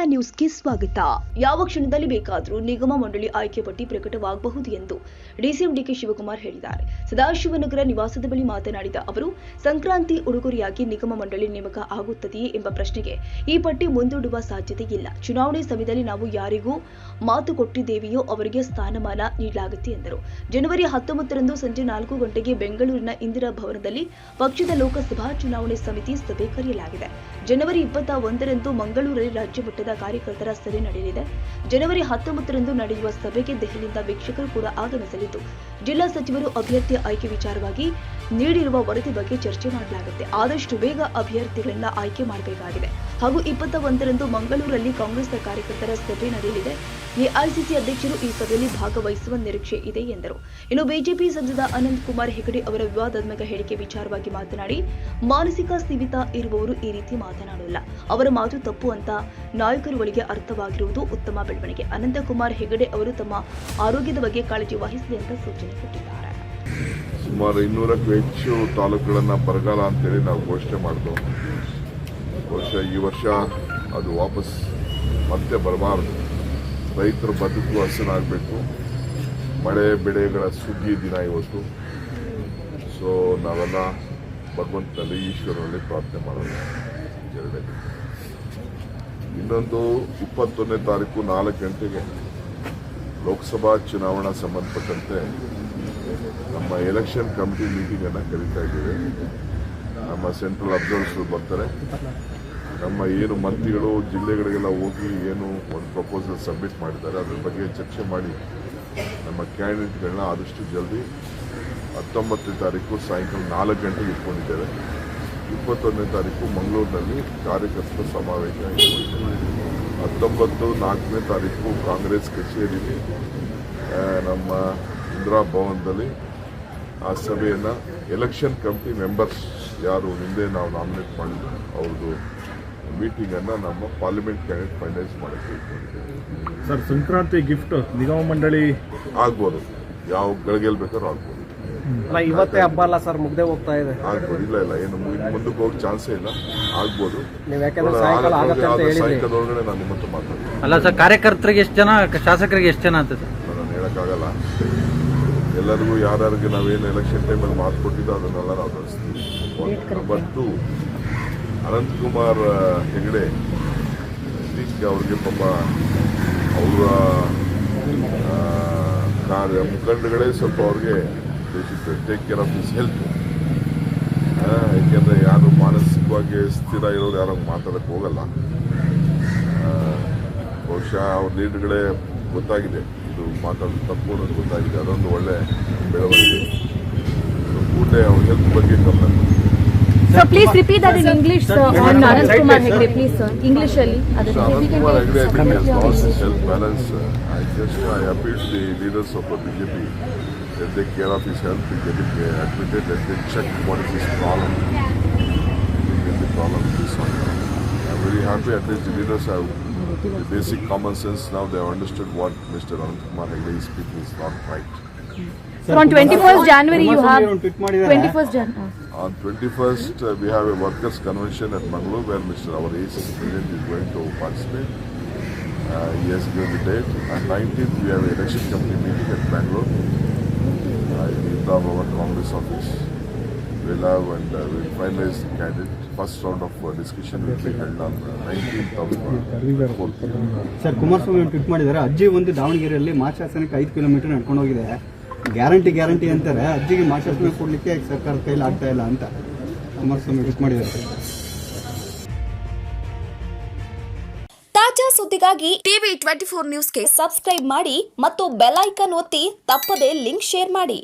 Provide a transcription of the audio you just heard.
ಕನ್ನಡ ನ್ಯೂಸ್ಗೆ ಸ್ವಾಗತ. ಯಾವ ಕ್ಷಣದಲ್ಲಿ ಬೇಕಾದರೂ ನಿಗಮ ಮಂಡಳಿ ಆಯ್ಕೆ ಪಟ್ಟಿ ಪ್ರಕಟವಾಗಬಹುದು ಎಂದು ಡಿಸಿಎಂ ಡಿಕೆ ಶಿವಕುಮಾರ್ ಹೇಳಿದ್ದಾರೆ. ಸದಾಶಿವನಗರ ನಿವಾಸದ ಬಳಿ ಮಾತನಾಡಿದ ಅವರು, ಸಂಕ್ರಾಂತಿ ಉಡುಗೊರೆಯಾಗಿ ನಿಗಮ ಮಂಡಳಿ ನೇಮಕ ಆಗುತ್ತದೆಯೇ ಎಂಬ ಪ್ರಶ್ನೆಗೆ ಈ ಪಟ್ಟಿ ಮುಂದೂಡುವ ಸಾಧ್ಯತೆ ಇಲ್ಲ. ಚುನಾವಣೆ ಸಮಯದಲ್ಲಿ ನಾವು ಯಾರಿಗೂ ಮಾತು ಕೊಟ್ಟಿದ್ದೇವೆಯೋ ಅವರಿಗೆ ಸ್ಥಾನಮಾನ ನೀಡಲಾಗುತ್ತೆ ಎಂದರು. ಜನವರಿ ಹತ್ತೊಂಬತ್ತರಂದು ಸಂಜೆ ನಾಲ್ಕು ಗಂಟೆಗೆ ಬೆಂಗಳೂರಿನ ಇಂದಿರಾ ಭವನದಲ್ಲಿ ಪಕ್ಷದ ಲೋಕಸಭಾ ಚುನಾವಣೆ ಸಮಿತಿ ಸಭೆ ಕರೆಯಲಾಗಿದೆ. ಜನವರಿ ಇಪ್ಪತ್ತ ಒಂದರಂದು ಮಂಗಳೂರಲ್ಲಿ ರಾಜ್ಯ ಮಟ್ಟದ ಕಾರ್ಯಕರ್ತರ ಸಭೆ ನಡೆಯಲಿದೆ. ಜನವರಿ ಹತ್ತೊಂಬತ್ತರಂದು ನಡೆಯುವ ಸಭೆಗೆ ದೆಹಲಿಯಿಂದ ವೀಕ್ಷಕರು ಕೂಡ ಆಗಮಿಸಲಿದ್ದು, ಜಿಲ್ಲಾ ಸಚಿವರು ಅಭ್ಯರ್ಥಿ ಆಯ್ಕೆ ವಿಚಾರವಾಗಿ ನೀಡಿರುವ ವರದಿ ಬಗ್ಗೆ ಚರ್ಚೆ ಮಾಡಲಾಗುತ್ತೆ. ಆದಷ್ಟು ಬೇಗ ಅಭ್ಯರ್ಥಿಗಳನ್ನ ಆಯ್ಕೆ ಮಾಡಬೇಕಾಗಿದೆ. ಹಾಗೂ ಇಪ್ಪತ್ತ ಒಂದರಂದು ಮಂಗಳೂರಲ್ಲಿ ಕಾಂಗ್ರೆಸ್ನ ಕಾರ್ಯಕರ್ತರ ಸಭೆ ನಡೆಯಲಿದೆ. ಎಐಸಿಸಿ ಅಧ್ಯಕ್ಷರು ಈ ಸಭೆಯಲ್ಲಿ ಭಾಗವಹಿಸುವ ನಿರೀಕ್ಷೆ ಇದೆ ಎಂದರು. ಇನ್ನು ಬಿಜೆಪಿ ಸಂಸದ ಅನಂತ್ ಕುಮಾರ್ ಹೆಗಡೆ ಅವರ ವಿವಾದಾತ್ಮಕ ಹೇಳಿಕೆ ವಿಚಾರವಾಗಿ ಮಾತನಾಡಿ, ಮಾನಸಿಕ ಸ್ಥಿಮಿತ ಇರುವವರು ಈ ರೀತಿ ಮಾತನಾಡಲ್ಲ. ಅವರ ಮಾತು ತಪ್ಪು ಅಂತ ನಾಯಕರುಗಳಿಗೆ ಅರ್ಥವಾಗಿರುವುದು ಉತ್ತಮ ಬೆಳವಣಿಗೆ. ಅನಂತಕುಮಾರ್ ಹೆಗಡೆ ಅವರು ತಮ್ಮ ಆರೋಗ್ಯದ ಬಗ್ಗೆ ಕಾಳಜಿ ವಹಿಸಿದೆ ಅಂತ ಸೂಚನೆ ಕೊಟ್ಟಿದ್ದಾರೆ. ಸುಮಾರು ಇನ್ನೂರಕ್ಕೂ ಹೆಚ್ಚು ತಾಲೂಕುಗಳನ್ನು ಬರಗಾಲ ಅಂತೇಳಿ ನಾವು ಘೋಷಣೆ ಮಾಡಿದ್ವು. ವರ್ಷ, ಈ ವರ್ಷ ಅದು ವಾಪಸ್ ಮತ್ತೆ ಬರಬಾರ್ದು. ರೈತರ ಬದುಕು ಹಸಿರಾಗಬೇಕು. ಮಳೆ, ಬೆಳೆಗಳ ಸುಗ್ಗಿ ದಿನ ಇವತ್ತು. ಸೊ ನಾವೆಲ್ಲ ಭಗವಂತನಲ್ಲಿ ಈಶ್ವರನಲ್ಲಿ ಪ್ರಾರ್ಥನೆ ಮಾಡೋಣ. ಎರಡೇ ಇನ್ನೊಂದು ಇಪ್ಪತ್ತೊಂದನೇ ತಾರೀಕು ನಾಲ್ಕು ಗಂಟೆಗೆ ಲೋಕಸಭಾ ಚುನಾವಣಾ ಸಂಬಂಧಪಟ್ಟಂತೆ ನಮ್ಮ ಎಲೆಕ್ಷನ್ ಕಮಿಟಿ ಮೀಟಿಂಗನ್ನು ಕರೀತಾ ಇದ್ದೇವೆ. ನಮ್ಮ ಸೆಂಟ್ರಲ್ ಅಬ್ಸರ್ವರ್ಸ್ ಬರ್ತಾರೆ. ನಮ್ಮ ಏನು ಮಂತ್ರಿಗಳು ಜಿಲ್ಲೆಗಳಿಗೆಲ್ಲ ಹೋಗಿ ಏನು ಒಂದು ಪ್ರಪೋಸಲ್ ಸಬ್ಮಿಟ್ ಮಾಡಿದ್ದಾರೆ, ಅದ್ರ ಬಗ್ಗೆ ಚರ್ಚೆ ಮಾಡಿ ನಮ್ಮ ಕ್ಯಾಂಡಿಡೇಟ್ಗಳನ್ನ ಆದಷ್ಟು ಜಲ್ದಿ ಹತ್ತೊಂಬತ್ತನೇ ತಾರೀಕು ಸಾಯಂಕಾಲ ನಾಲ್ಕು ಗಂಟೆಗೆ ಇಟ್ಕೊಂಡಿದ್ದೇವೆ. ಇಪ್ಪತ್ತೊಂದನೇ ತಾರೀಕು ಮಂಗಳೂರಿನಲ್ಲಿ ಕಾರ್ಯಕರ್ತರ ಸಮಾವೇಶ ಹತ್ತೊಂಬತ್ತು, ನಾಲ್ಕನೇ ತಾರೀಕು ಕಾಂಗ್ರೆಸ್ ಕಚೇರಿಯಲ್ಲಿ ನಮ್ಮ ಇಂದಿರಾ ಭವನದಲ್ಲಿ ಆ ಸಭೆಯನ್ನು ಎಲೆಕ್ಷನ್ ಕಮಿಟಿ ಮೆಂಬರ್ಸ್ ಯಾರು ಹಿಂದೆ ನಾವು ನಾಮಿನೇಟ್ ಮಾಡಿದ್ದೆವು ಅವ್ರದ್ದು ಮೀಟಿಂಗನ್ನು ನಮ್ಮ ಪಾರ್ಲಿಮೆಂಟ್ ಕ್ಯಾಂಡಿಡೇಟ್ ಫೈನಲೈಸ್ ಮಾಡೋಕ್ಕೆ ಸರ್ ಸಂಕ್ರಾಂತಿ ಗಿಫ್ಟ್ ನಿಗಮ ಮಂಡಳಿ ಆಗ್ಬೋದು. ಯಾವ ಗಳಿಗೆಯಲ್ಲಿ ಬೇಕಾದ್ರೂ ಆಗ್ಬೋದು. ಅಲ್ಲ ಇವತ್ತೇ ಹಬ್ಬ ಅಲ್ಲ ಸರ್ ಮುಗ್ದೆ ಹೋಗ್ತಾ ಇದೆ. ಆಗ್ಬೋದು. ಇಲ್ಲ ಇಲ್ಲ ಏನು ಮುಂದಕ್ಕೆ ಹೋಗಿ ಚಾನ್ಸೇ ಇಲ್ಲ. ಆಗ್ಬೋದು. ನೀವು ಯಾಕಂದ್ರೆ ಸಾಯಂಕಾಲ ಆಗತ್ತೆ ಅಂತ ಹೇಳಿದ್ರಿ. ಸಾಯಂಕಾಲದೊಳಗಡೆ ನಾನು ನಿಮ್ಮ ಹತ್ರ ಮಾತಾಡ್ತೀನಿ. ಅಲ್ಲ ಸರ್ ಕಾರ್ಯಕರ್ತರಿಗೆ ಎಷ್ಟು ಜನ ಶಾಸಕರಿಗೆ ಎಷ್ಟು ಜನ ಅಂತ ಸರ್? ನಾನು ಹೇಳೋಕ್ಕಾಗಲ್ಲ. ಎಲ್ಲರಿಗೂ ಯಾರ್ಯಾರಿಗೆ ನಾವೇನು ಎಲೆಕ್ಷನ್ ಟೈಮಲ್ಲಿ ಮಾತು ಕೊಟ್ಟಿದ್ದೋ ಅದನ್ನೆಲ್ಲ ನಾವು ಬಂತು ನಂಬರ್ ಟು ಅನಂತಕುಮಾರ್ ಹೆಗಡೆ ಇತ್ತೀಚೆಗೆ ಅವ್ರಿಗೆ ಪಾಪ ಅವರ ಕಾರ್ಯ ಮುಖಂಡಗಳೇ ಸ್ವಲ್ಪ ಅವ್ರಿಗೆ take care of this health ಯಾಕೆಂದರೆ ಯಾರು ಮಾನಸಿಕವಾಗಿ ಸ್ಥಿರ ಇರೋರು ಯಾರು ಮಾತಾಡೋಕ್ಕೆ ಹೋಗಲ್ಲ. ಬಹುಶಃ ಅವ್ರ ಲೀಡ್ಗಳೇ ಗೊತ್ತಾಗಿದೆ. ಇದು ಮಾತಾಡೋದು ತಪ್ಪು ಅನ್ನೋದು ಗೊತ್ತಾಗಿದೆ. ಅದೊಂದು ಒಳ್ಳೆ ಬೆಳವಣಿಗೆ. ಕೂಡಲೇ ಅವ್ರ ಹೆಲ್ತ್ ಬಗ್ಗೆ ಗಮನ So please repeat that in English, sir, on Anand Kumar Hegde, please, sir. English only. So I has lost his health balance. I just I appeal to the leaders of the BJP that they care of his health, they get it admitted, that they check what is his problem. They get the problem is on. I'm very happy at least the leaders have the basic common sense now they have understood what Mr. Anand Kumar Hegde is speaking is not right. So on 21st January you have 21st January. Uh, uh, On 21st, uh, we have a workers' convention at Mangalore where Mr. our ACC President is going to participate. Uh, he has given the date. On 19th, we have an election committee meeting at Bangalore. Uh, in Indra Bhavan Congress office. We'll have and uh, we'll finalize the candidate. First round of uh, discussion will be held on uh, 19th of uh, fourth. Sir Kumaraswamy a tweet ಮಾಡಿದ್ದಾರೆ ಅಜ್ಜಿ ಒಂದು ದಾವಣಗೆರೆಯಲ್ಲಿ ಮಾಶಾಸನಕ್ಕೆ ಐದು kilometre ನಡ್ಕೊಂಡು ಹೋಗಿದೆ guarantee guarantee ಅಂತಾರೆ. ಅಜ್ಜಿಗೆ ಮಾಶಾಸನ ಕೊಡಲಿಕ್ಕೆ ಸರ್ಕಾರ ಕೈಲಿ ಆಗ್ತಾ ಇಲ್ಲ ಅಂತ ಕುಮಾರಸ್ವಾಮಿ ರಿಕ್ ಮಾಡಿದ್ದಾರೆ. ತಾಜಾ ಸುದ್ದಿಗಾಗಿ ಟಿವಿ ಟ್ವೆಂಟಿ ಫೋರ್ ನ್ಯೂಸ್ಗೆ ಸಬ್ಸ್ಕ್ರೈಬ್ ಮಾಡಿ ಮತ್ತು ಬೆಲ್ ಐಕನ್ ಒತ್ತಿ ತಪ್ಪದೇ ಲಿಂಕ್ ಶೇರ್ ಮಾಡಿ.